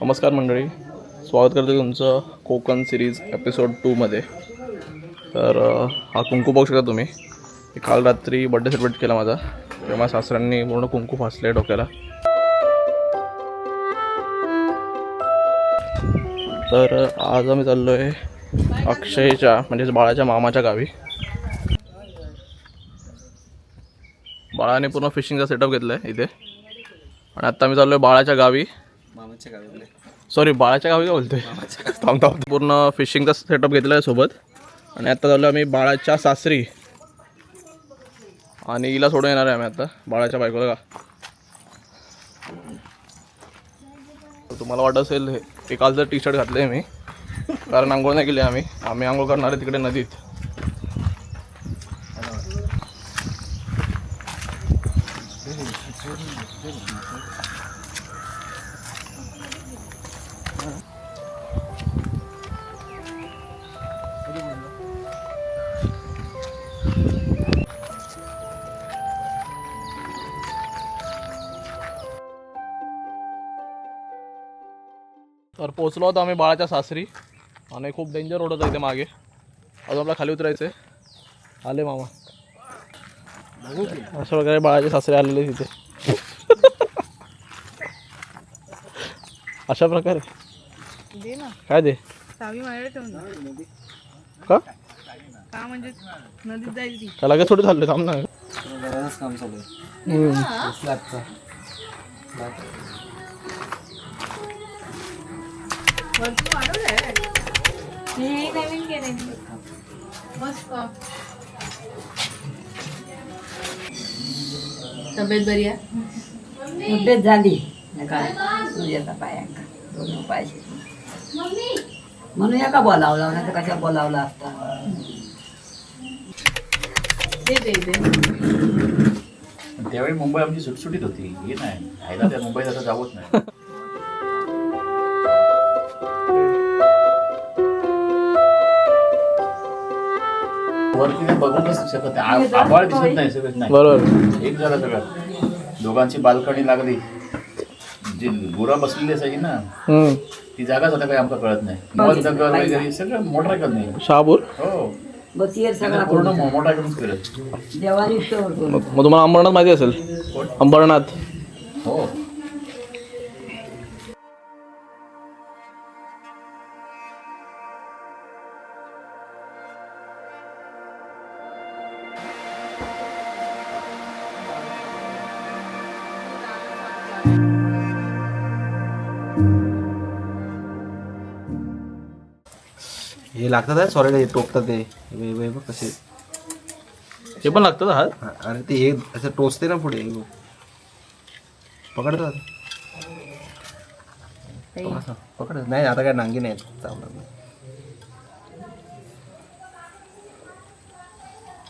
नमस्कार मंडळी. स्वागत करते तुमचं कोकण सिरीज एपिसोड टूमध्ये तर हा कुंकू पाहू शकता तुम्ही. काल रात्री बड्डे सेलिब्रेट केला माझा. तेव्हा सासऱ्यांनी पूर्ण कुंकू फासले डोक्याला. तर आज आम्ही चाललो आहे अक्षयच्या म्हणजे बाळाच्या मामाच्या गावी. बाळाने पूर्ण फिशिंगचा सेटअप घेतला आहे इथे. आणि आत्ता मी चाललो आहे बाळाच्या गावी. मामाच्या गावी सॉरी बाळाच्या गावी काय बोलतोय? थांब थांब. पूर्ण फिशिंगचा सेटअप घेतला आहे सोबत. आणि आता झालो आम्ही बाळाच्या सासरी. आणि हिला सोडून येणार आहे आम्ही आता बाळाच्या बायकोला का? तुम्हाला वाटत असेल हे हे कालचं टी शर्ट घातलं आहे मी. कारण आंघोळ नाही केली आम्ही. आम्ही आंघोळ करणार आहे तिकडे नदीत. पोचलो होतो आम्ही बाळाच्या सासरी. आणि खूप डेंजर रोड होता इथे मागे. अजून आपला खाली उतरायचं आहे आले मामा. असं वगैरे बाळाचे सासरे आलेले तिथे. अशा प्रकारे. दे ना. काय दे? चावी माझ्याकडे ठेवून दे. का? का म्हणजे नदीत जाईल ती. का लगेच थोडी चालले थांब ना. काम चालू आहे. स्लॅबचा नवीन केले मस्त तब्येत बरी आहे? तब्येत झाली. काय तुझ्याचा पायांका दोन पायशे म्हणून एका बोलावला नाही तर कशा बोलावला असता? दे दे दे. त्यावेळी मुंबई आमची सुटसुटीत होती. हे नाही. आईला त्या मुंबईत आता जावत नाही. वरती काय बघूनच शकत नाही आ- आभाळ दिसत नाही सगळं. नाही. बरोबर. एक झालं सगळं. दोघांची बाल्कनी लागली. जी गुरा बसलेली असायची ना हम्म. ती जागाच आता काही आमका कळत नाही. दगड वगैरे सगळं मोटर करत नाही? शहापूर? हो. बसीर सगळा पूर्ण मोठा करून फिरत. देवानी स्टोर करून मग मग तुम्हाला अंबरनाथ माहिती असेल? अंबरनाथ. हो. हे लागतात सॉरी टोकतात ते. हे बघ- हे बघ कसे. ते पण लागतं हात हा, अरे ते हे असं टोचते ना पुढे हे बघ. पकडतात? असं, पकडत नाही आता काय नांगी नाही चावणार नाही.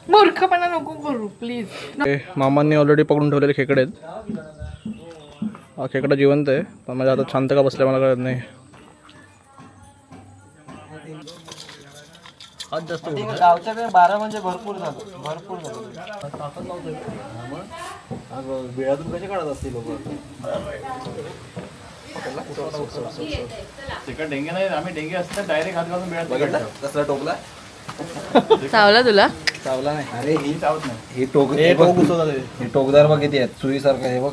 मूर्खपणा नको करू प्लीज ते मामांनी ऑलरेडी पकडून ठेवलेले खेकडे आहेत. हा खेकडा जिवंत आहे पण माझ्या हातात शांत का बसल्या मला कळत नाही. हात जास्त गावच्याकडे बारा म्हणजे भरपूर झालं भरपूर झालं बिळातून कसे काढत असतील लोक तिकडे डेंगे नाही आम्ही डेंगे असतात डायरेक्ट हात घालून मिळत कसला टोकला चावला तुला चावला नाही अरे ही चावत नाही हे टोक हे हे टोक हे. हे टोकदार बघ किती आहेत सुईसारखं हे बघ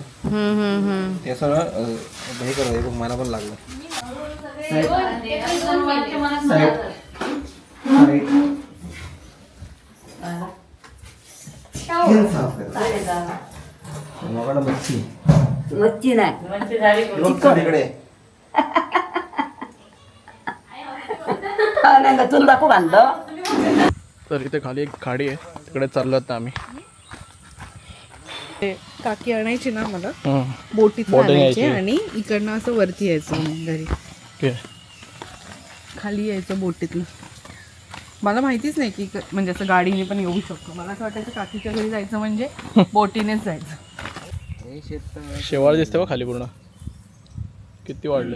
ते अं, हे कर हे बघ मला पण लागलं मच्छी. मच्छी नाही. हा, दाखवू तर इथे खाली एक खाडी आहे. तिकडे चाललो आता आम्ही. ते काकी आणायची ना मला. बोटीत आणायची. आणि इकडनं असं वरती यायचं घरी. खाली यायचं बोटीतनं. मला माहितीच नाही की म्हणजे असं गाडीने पण येऊ शकतो. मला असं वाटायचं काकीच्या घरी जायचं म्हणजे बोटीनेच जायचं. हे शेत शेवाळ दिसते बा खाली पूर्ण. किती वाढले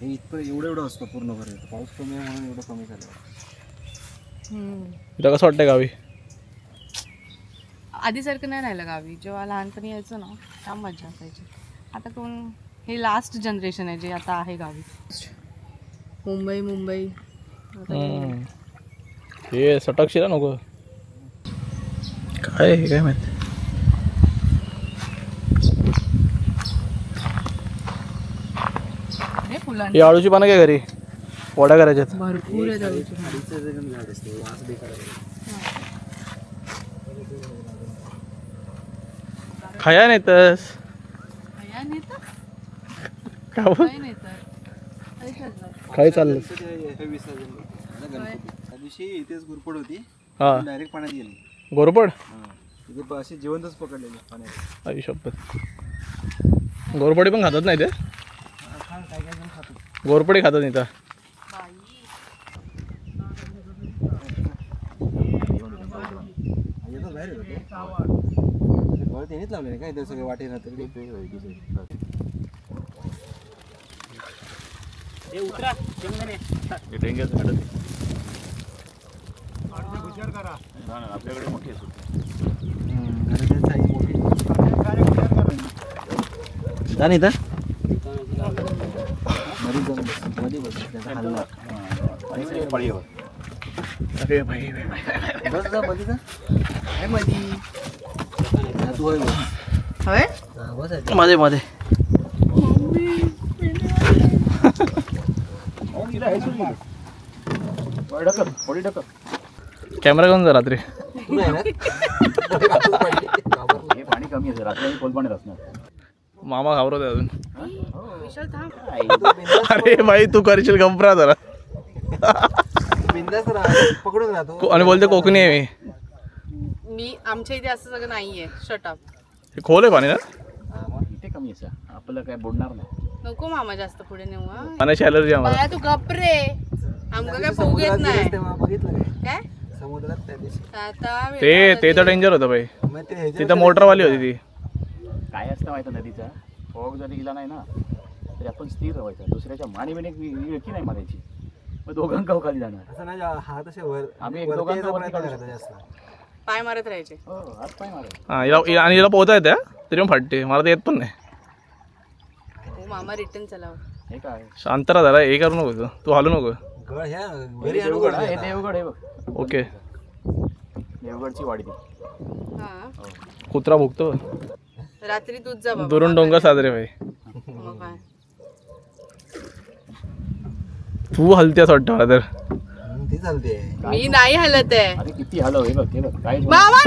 हे इतकं एवढं एवढं असतं पूर्ण भर पाऊस कमी आहे म्हणून एवढं कमी झालं. कसं वाटतंय गावी? आधीसारखं नाही राहिलं गावी. जेव्हा लहानपणी यायचो ना त्या मजा असायची. आता कोण हे लास्ट जनरेशन आहे जे आता आहे गावी. मुंबई मुंबई. हे सटकशील हा नको. काय हे काय माहिती? हे आळूची पानं काय घरी? वड्या करायच्यात. भरपूर आळूची खाया नाही तस. या? काय काय चाललं. हे दिवशी इथेच गुरपड होती. हा. डायरेक्ट पाण्यात गेली. गोरपड तिथे जिवंतच पकडलेली पाण्यात. आई शपथ. गोरपडी पण खातात नाही ते काय काय जण खातो गोरपडी खातात नाही तर येतात बाहेर येतात ते. घर त्यांनीच लावले काय ते सगळे वाटे राहते हे डेंग्याचं झाड हा ना, आपल्याकडे मोठी सुट्टी. जा नाही तर मध्ये जाऊन बस. मध्ये बस त्याचा हल्ला. अरे भाई बस जा मध्ये जा काय मध्ये तू आहे. मध्ये मध्ये. वर ढकल, थोडी ढकल. कॅमेरा घेऊन जा रात्री. तू नाही ना हे पाणी कमी आहे रात्री खोल पाणी असणार. मामा घाबरत आहे अजून विशाल थांब. अरे भाई तू करशील गंपरा जरा. बिंदास पकडून राहतो को- आणि बोलते कोकणी आहे मी. मी आमच्या इथे असं सगळं नाहीये. शटअप हे खोल आहे पाणी ना? हा, इथे कमी आहे सर. आपलं काय बुडणार नाही. नको मामा जास्त पुढे नेऊ हा. पाण्याची ॲलर्जी आम्हाला. बाळा तू गप रे. आमका काय पोग येत नाही. बघितलं काय? काय? समुद्रात त्या दिवशी. आता ते ते तर. डेंजर होतं भाई. मग ते ह्याच्यावर तिथं मोटरवाली होती ती. काय असतं माहिती नदीचा? फॉग जरी गेला नाही ना तरी आपण स्थिर राहायचं. दुसऱ्याच्या माणी बिणी विळकी नाही मारायची मग दोघांका खाली जाणार. असं नाही हात असे वर आम्ही एक वरती दोघांचा यायचा वरती प्रयत्न काढू करायचा जास्त. पाय मारत राहायचे. हो हात पाय मारायचे हां हिला आणि हिला पोहता येते हा? तरी पण फाटते. मला तर येत पण नाही. हो मामा रिटर्न चलाव हे काय? शांत राहा जरा. हे करू नको तू. तू हालू नको. गळ ह्या हे घरी आणू देवगड गळ हा, हे आता. देवगड आहे बघ. ओके. देवगडची वाडी ती. हा. कुत्रा भुकतो रात्री तूच जा बाबा. दुरून डोंगर साजरे भाई. मग काय तू हलतेस वाटतं मला तर. ती चालते मी नाही हलत आहे. अरे किती हलव हे बघ हे बघ काय मामा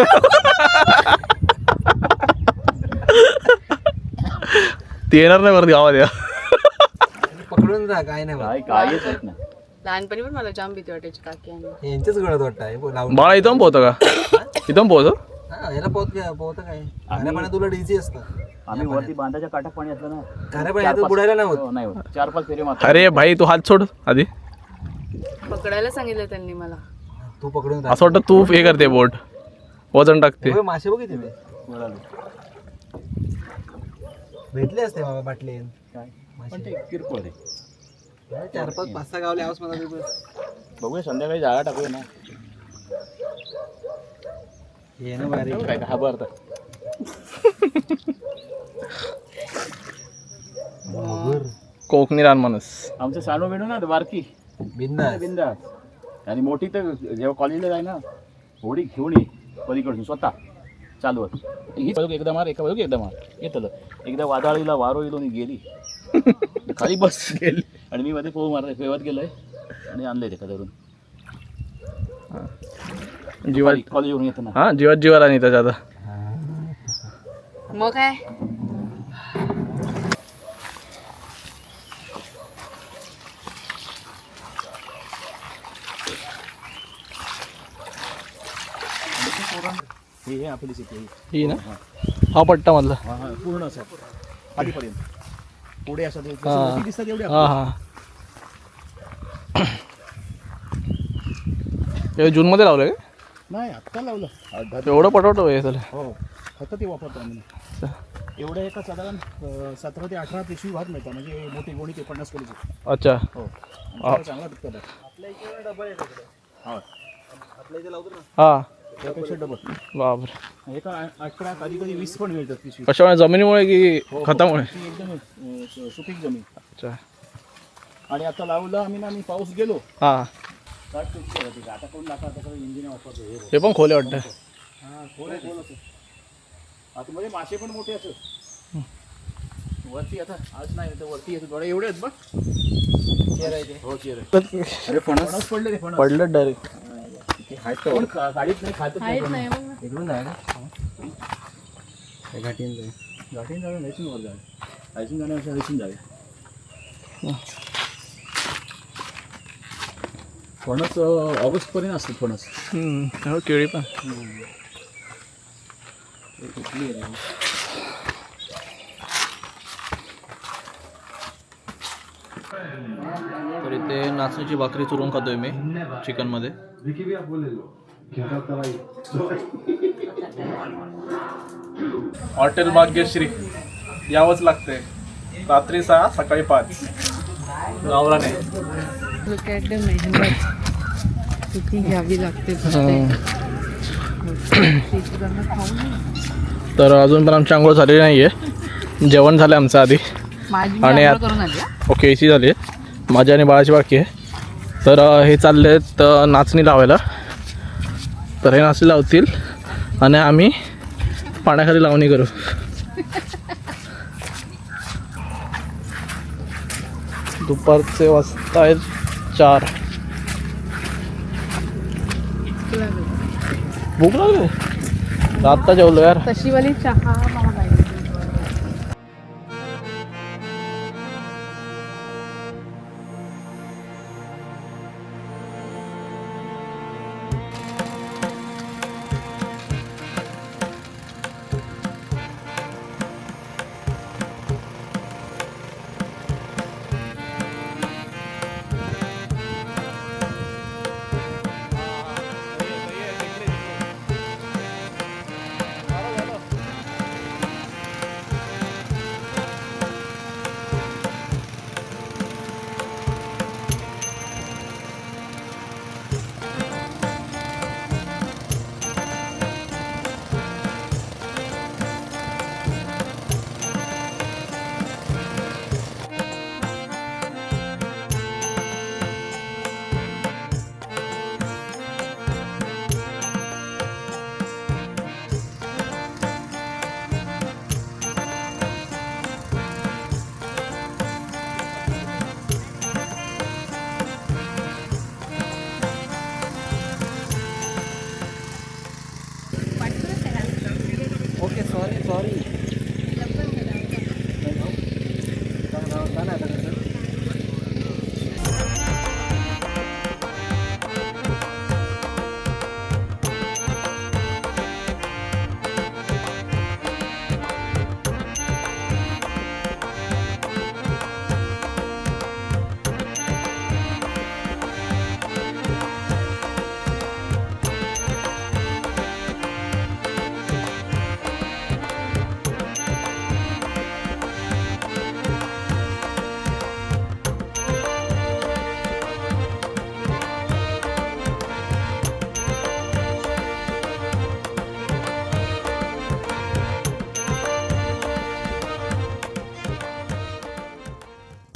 ती येणार नाही वरती गावात या. पकडून जा काय नाही होत. काय काय येत नाही. लहानपणी पण मला जाम भीती वाटायची काकी आणि यांच्याच गळत वाटतं लावून बाळा इथं पण पोहतं का? इथं पण पोहतो? हा याला पोहत पोहत काय? खाऱ्या पाण्यात तुला इझी असतं. आम्ही वरती बांधाच्या काठात पाणी असलं ना. खाऱ्या पाण्यात तर बुडायला नाही होत. हो, नाही होत. चार पाच फेरे मात्र अरे भाई तू हात सोड आधी. पकडायला सांगितलं त्यांनी मला. तू पकडून राहा असं वाटतं तू हे करते बोट. वजन टाकते. होय, मासे बघितले मी मिळालं. भेटले असते बाबा बाटले. काय? पण ते किरकोळ आहे. चार पाच पाच सहा गावले आवाज मला. बघूया संध्याकाळी जागा टाकूया ना. ये ना बारी. काय हाबर कोकणी रान माणूस. आमचं सानू बिनू ना बारकी बिंदास. बिंदास. आणि मोठी तर जेव्हा कॉलेजला जाय ना होडी घेऊन ये पलीकडून स्वतः. चालवत ही एकदा मार एका बाजूक एकदा मार. येतलं. एकदा वादळीला वारो येलो आणि गेली. खाली बस गेली. आणि मी मध्ये पोह मारले फेवत गेलोय आणि आणलंय ते धरून जीवा कॉलेजवरून येताना. हा जीवात जीवाला नाही त्याच्या आता. मग काय? हे आपली सिटी ही ना? हा पट्टा मधला. पूर्ण असं. खालीपर्यंत पुढे असं ते हा. जसं दिसतात एवढी हा हा. हे जूनमध्ये लावलं का? नाही आत्ता लावलं. एवढं पटवतो हे झालं हो ते वापरतो आम्ही. एवढ्या एका साधारण अं, सतरा ते अठरा पिशवी भात मिळतात म्हणजे मोठी गोणी ते पन्नास किलोची. अच्छा. हो. चांगला आपल्या इकडे डबल आहे तिकडे हो आपल्या इथे लावतो ना. हा. त्यापेक्षा डबल बापरे. एका कधी कधी वीस पण मिळतात पिशवी कशामुळे जमिनीमुळे की खतामुळे? ती एकदम अं, सु- सुपीक जमीन. अच्छा. आणि आता लावलं आम्ही ना आम्ही पाऊस गेलो. हां. काय. आता कोण आता इंजिन वापरतो हे. हे पण खोले वाटतं. हा खोल खोल असं आता मध्ये मासे पण मोठे असत वरती आता आज नाही तर वरती येतो थोडे एवढे आहेत बघ. हो अरे फणस. फणस पडले ते फणस. पडलं डायरेक्ट. कोण खा- गाडीत नाही खातच नाही आहेत कोण. नाही बघ इकडून जाय ना घाटीन जाय गाठीन जाऊया हैसून वर जाऊया. हैसून जाण्यापेक्षा हैसून जाऊया. फणस ऑगस्ट पर्यंत असतात फणस. हम्म, केळी पण. इथे नाचणीची भाकरी चुरून खातोय मी चिकनमध्ये. हॉटेल भाग्यश्री यावंच लागते रात्री सहा सकाळी पाच. किती घ्यावी लागते नये. तर अजून पण आमची आंघोळ झालेली नाही आहे जेवण झालं आमचं आधी. आणि. ओके एसी झाली आहे. माझी आणि बाळाची बाकी आहे. तर हे चालले आहेत नाचणी लावायला. तर हे नाचणी लावतील आणि आम्ही पाण्याखाली लावणी करू. दुपारचे वाजता आहेत चार. भूक लागली? आत्ता जेवलो यार. तशी वाली चहा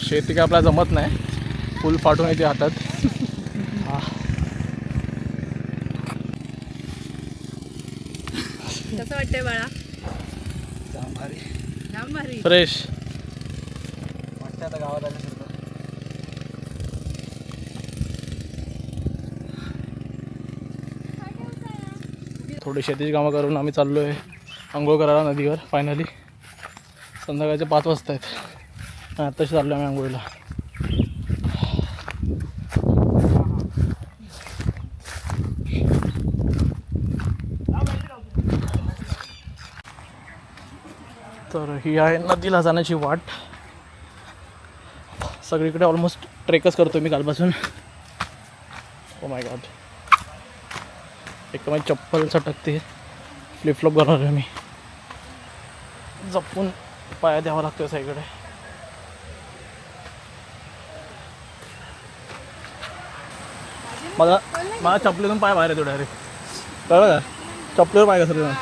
शेती काय आपल्याला जमत नाही. फुल फाटून येते हातात. कसं वाटतंय बाळा? भारी जाम भारी फ्रेश. वाटतं आता गावात आल्यासारखं थोडी शेतीची कामं करून आम्ही चाललो आहे आंघोळ करायला नदीवर फायनली संध्याकाळचे पाच वाजता आहेत आणि आत्ताशी चाललो आम्ही आंघोळीला तर ही आहे नदीला जाण्याची वाट. सगळीकडे ऑलमोस्ट ट्रेकच करतो मी कालपासून. ओ माय गॉड एक माझी चप्पल सटकते. फ्लिपफ्लॉप करणार आहे मी. जपून पाया द्यावा लागतो साईकडे. मला मला चपलीतून पाय बाहेर येतो डायरेक्ट कळलं का? चपलेवर पाय घसरले हे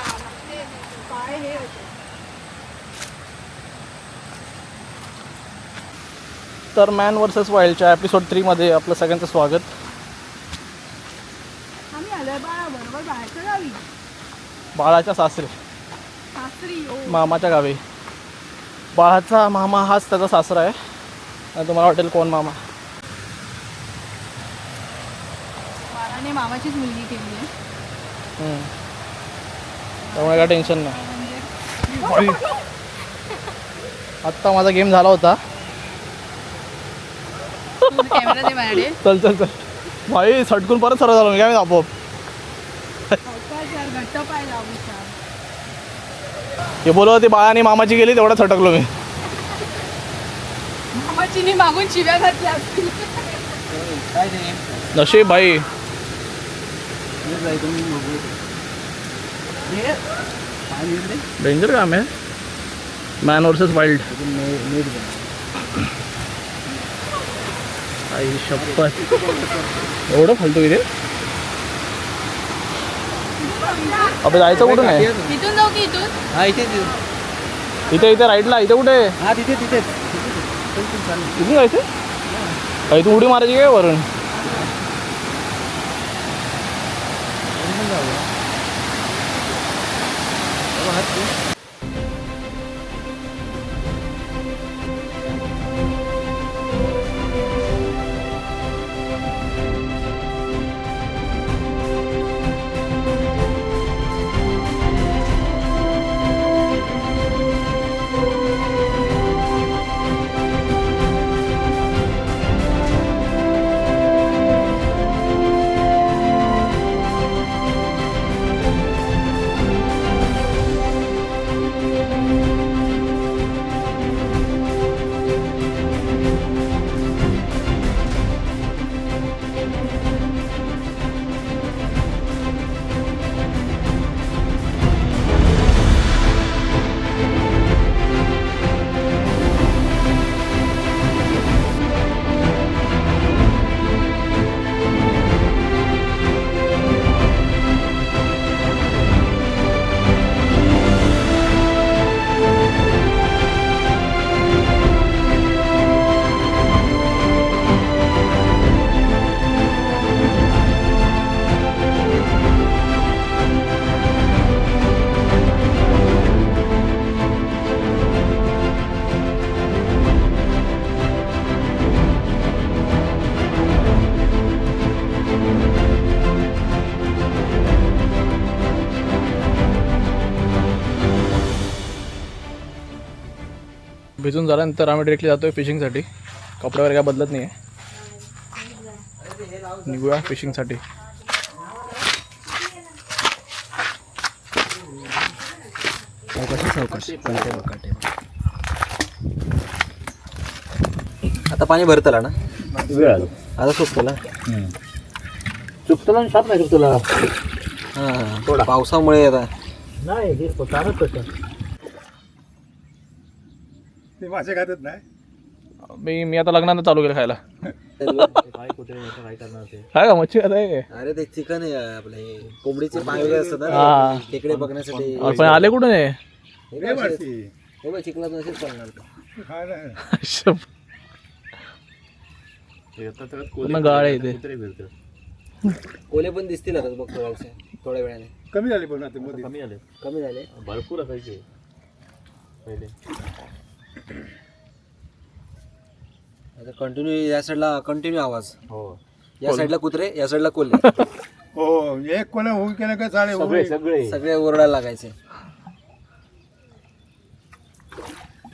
तर मॅन वर्सेस वाईल्डच्या एपिसोड थ्रीमध्ये आपलं सगळ्यांचं स्वागत. बाळाच्या सासरे. सासरी ओ मामाच्या गावी. बाळाचा मामा हाच त्याचा सासरा आहे. तुम्हाला वाटेल कोण मामा बाळाने मामाचीच मुलगी केली आहे. हम्म. त्यामुळे काय टेन्शन नाही. म्हणजे आत्ता माझा गेम झाला होता. कॅमेरा दे माझ्याकडे. चल चल चल. भाई सटकून परत सरळ झालो मी काय माहिती आपोआप. सावकाश यार घट्ट पाय लावू विचार हे बोलत होती बाळाने मामाची गेली तेवढा सटकलो मी. मामाचीने मागून शिव्या घातल्या असतील. नशीब भाई. डेंजर काम आहे. Man versus wild. आई शपथ. एवढं फालतू इथे अबे जायचं कुठून आहे? इथून जाऊ की इथून? हा इथे इथे. इथे इथे राईटला इथे कुठे? आहे? हा तिथे. इथून जायचं? काही तू उडी मारायची काय वरून? बाबा, झाल्यानंतर आम्ही डिरेक्टली जातोय फिशिंगसाठी कपडे वगैरे काय बदलत नाही आहे निघूया फिशिंगसाठी. आता पाणी भरतला ना? वेळ आलो. आता सुटतला चुकतला शाप नाही चुकतला हा पावसामुळे आता. नाही हे चालत कसं मी मी आता लग्नानं चालू केलं खायला. काय कुठे काय करणार ते काय का मच्छी आता आहे. अरे ते चिकन आहे आपलं हे कोंबडीचे पाय वगैरे असतात हा. ना तिकडे बघण्यासाठी. अरे पण आले कुठून आहे? हे बघ, असेच- हे बघ चिखलात नसेल चालणार ते. शप. हे पूर्ण गाळ आहे कुत्रे फिरतं कोले पण दिसतील आता बघ थोड्या वेळाने- थोड्या वेळाने. कमी झाले पण आता मध्ये. कमी आले कमी झाले? भरपूर असायचे. पहिले. आता कंटिन्यू या साईडला कंटिन्यू आवाज. हो. या साईडला कुत्रे या साईडला कोल्हे. हो एक कोणा होऊन केलं का चालेल सगळे सगळे. सगळे ओरडायला लागायचे.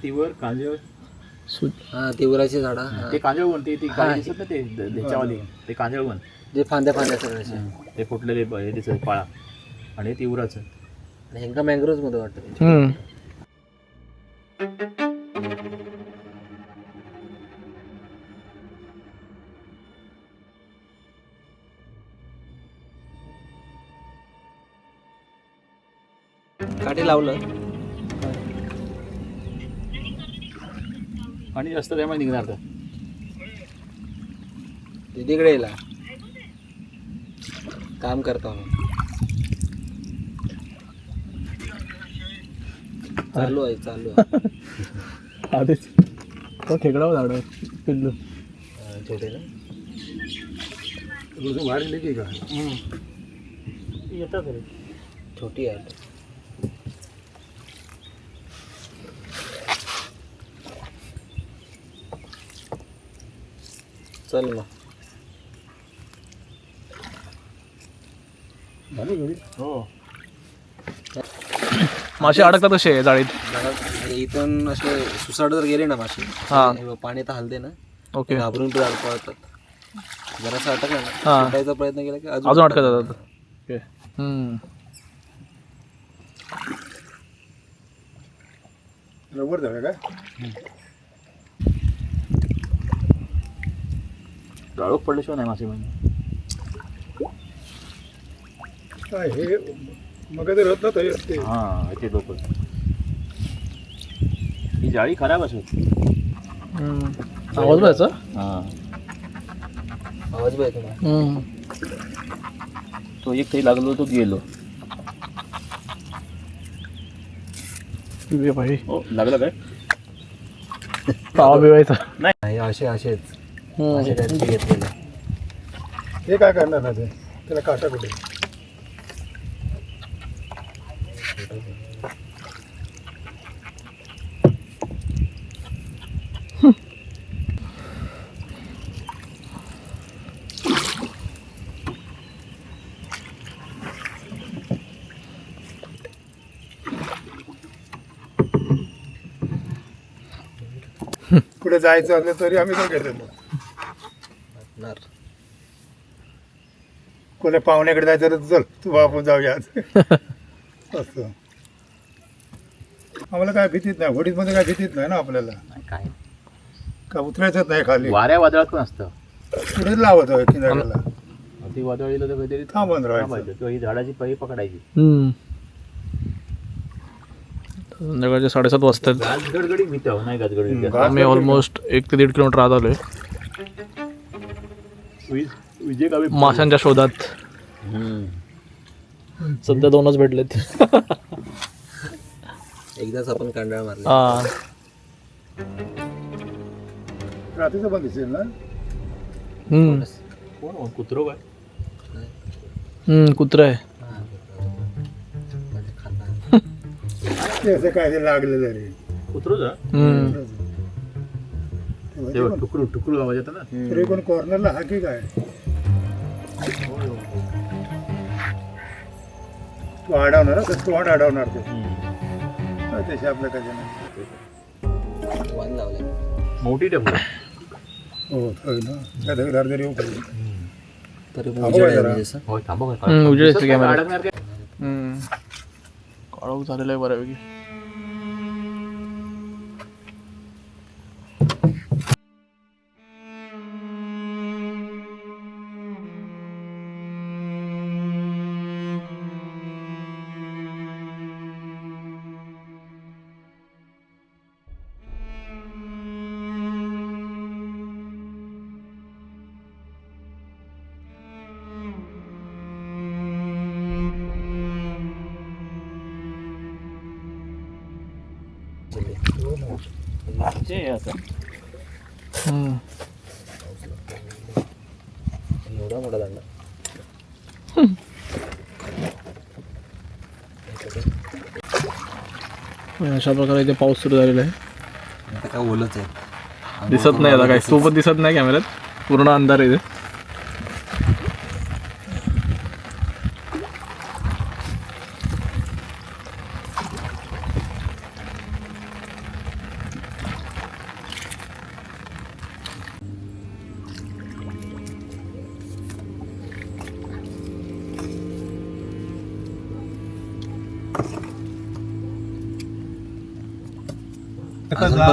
तीवर कांजळ सु- हा तिवराची झाडं हा. ते कांजळवन ते ती गाडी दिसत ना ते द- त्याच्यावाली ते जे फांद्या फांद्या सगळ्याचे. ते फुटलेले ब- हे दिसत पाळा. आणि ते तिवराचं. हेंका मँग्रोव्हमध्ये वाटतं. हम्म. काठी लावलं. आणि जास्त माहिती निघणार तर. ते तिकडे येला काम करतो चालू आहे चालू आहे. आधीच. तो खेकडावर झाडावर पिल्लू. छोटे ना का येतात रे छोटी आहे चल मग हो. मासे अडकतात कसे जाळीत? इथून असे सुसाट जर गेले ना मासे हा. हे बघ, पाणी तर हलते ना. ओके. घाबरून पण पळतात. जरासं अटकलं ना. हा. सुटायचा प्रयत्न केला की अजून अडकत जातात. ओके. हम्म. रबर झालं काय गाळोख पडल्याशिवाय नाही मासे म्हणजे. काय हे? मग ते रत्न तरी असते हां ते लोक. ही जाळी खराब असेल. हम्म. आवाज हां. आवाज बघ तुम्हाला. तो एक काही लागलो तो गेलो. भाई. हो लागलं काय? पावा पिवायचा नाही. असे असेच. असे काहीतरी घेतलेले. हे काय करणार ना ते? त्याला काटा कुठे कुठे जायचं असलं तरी आम्ही काय घेतो कोणा पाहुण्याकडे जायचं तर चल तू आपण जाऊया. असं. आम्हाला काय भीतीच नाही. होडीमध्ये काय भीतीच नाही ना आपल्याला? नाही काय का उतरायचंच नाही खाली? वाऱ्या वादळात पण असतं. पुढे लावत किनाऱ्याला. ती वादळ तर कधीतरी थांबून राहायचं. ही झाडाची पायी पकडायची. संध्याकाळचे साडेसात वाजतात. गाज गडगडी भीत नाही गडगडी. आम्ही ऑलमोस्ट एक ते दीड किलोमीटर आत आलोय. माशांच्या शोधात. सध्या दोनच भेटलेत. एकदाच आपण कांडाळ मारला. हा. रात्रीचं पण दिसेल ना? हम्म. कोण? हो? कुत्रो काय? हम्म, कुत्रा आहे. ते असं काय ते लागलेलं रे. हम्म. तेव्हा आवाज येतो ना. तरी कोण कॉर्नरला हा की काय? तू अडवणार हं? तू तोंड अडवणार ते. हा, तसे आपलं काय नाही. मोठी टेबल हो होय ना. त्या दगडावर जरी येऊ पाहिजे. तरी थांबवा जरा. हम्म, उजेड कॅमेरा अडकणार काय काळोख झालेला आहे बऱ्यापैकी एवढा मोठा दांडा अशा प्रकारे इथे पाऊस सुरू झालेला आहे आता काय ओलच आहे दिसत नाही आता काही सोबत दिसत नाही कॅमेऱ्यात पूर्ण अंधार आहे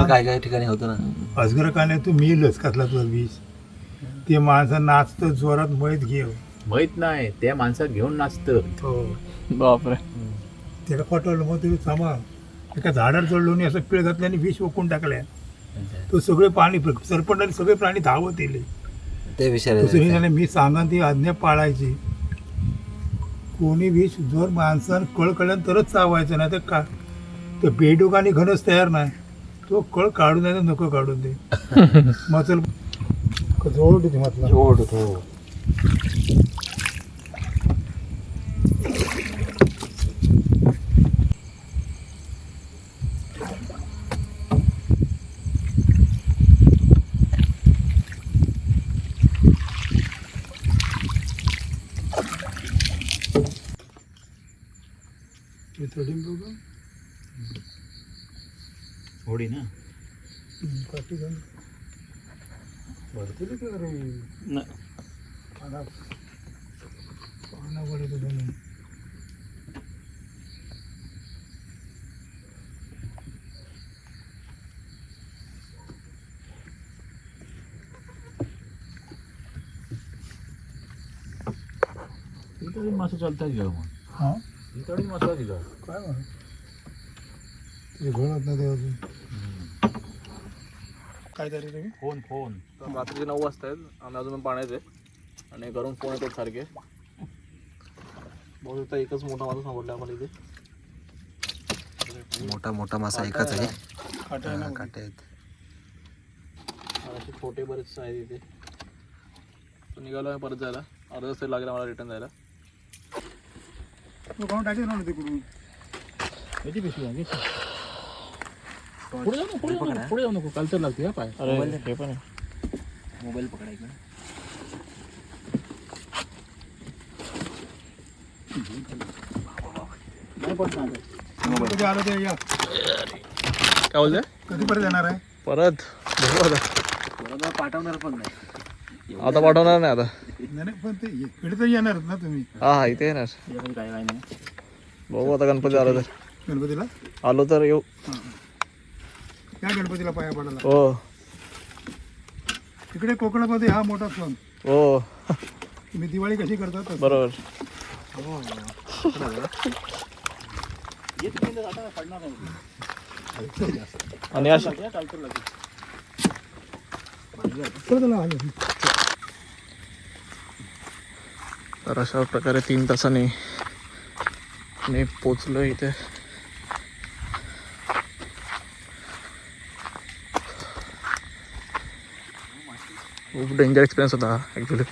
पण काय काय ठिकाणी होतं ना? अजगर का नाही तू मिळलच कसला तुझा वीज ते माणसं नाचतं जोरात मैत घेऊ माहीत नाही त्या माणसात घेऊन नाचतं. हो. बापरे. त्याला पटवलं मग तुम्ही थांबा. एका झाडावर चढलो आणि असं पिळ घातल्याने विष ओकून टाकल्या तो सगळे प्राणी सरपंचाने सगळे प्राणी धावत येले. ते विषय मी सांगा ती आज्ञा पाळायची. कोणी विष जर माणसानं कळ कळल्यानं तरच चावायचं नाही तर का? तर बेडूक आणि घनच तयार नाही. तो कळ काढून द्यायचा नको काढून दे. मचल जवळ होती म्हटलं ओढ हो. होडी ना काठी घालून. भरतील का रे? पाना- पानावर येतो जणू. घोळत नाही ते अजून काय तरी तुम्ही? Phone phone. तर रात्रीचे नऊ वाजता आहेत. आम्ही अजून पाण्यात आहे. आणि घरून फोन येतात सारखे. बघू शकता एकच मोठा माणूस सापडला आम्हाला इथे. मोठा मोठा मासा एकाच आहे. काटे आहेत. आणि असे छोटे बरेचसे आहेत इथे. तर निघालो आहे परत जायला. अर्धा तास तरी लागेल आम्हाला रिटर्न जायला. तो टाकेल ना तिकडून? किती पिशवी आहे? पुढे जाऊ नको पुढे जाऊ नको पुढे जाऊ नको लागते हा पाय. अरे हे पण आहे. मोबाईल पकडायचा कधी आलं ते या. काय बोलते कधी परत येणार आहे? परत. बघू आता पाठवणार पण नाही. आता पाठवणार नाही आता. नाही नाही, पण ते इकडे तर येणारच ना तुम्ही. हा हा इथे येणार. काय काय नाही. बघू आता गणपती आलो तर. गणपतीला? आलो तर येऊ. या गणपतीला पाया पडायला. हो. तिकडे कोकणामध्ये हा मोठा सण. हो. तुम्ही दिवाळी कशी करतात. बरोबर. आणि अशा चला, आलो. तर अशा प्रकारे तीन तासांनी मी पोचलो इथे. खूप डेंजर एक्सपिरियन्स होता ॲक्च्युली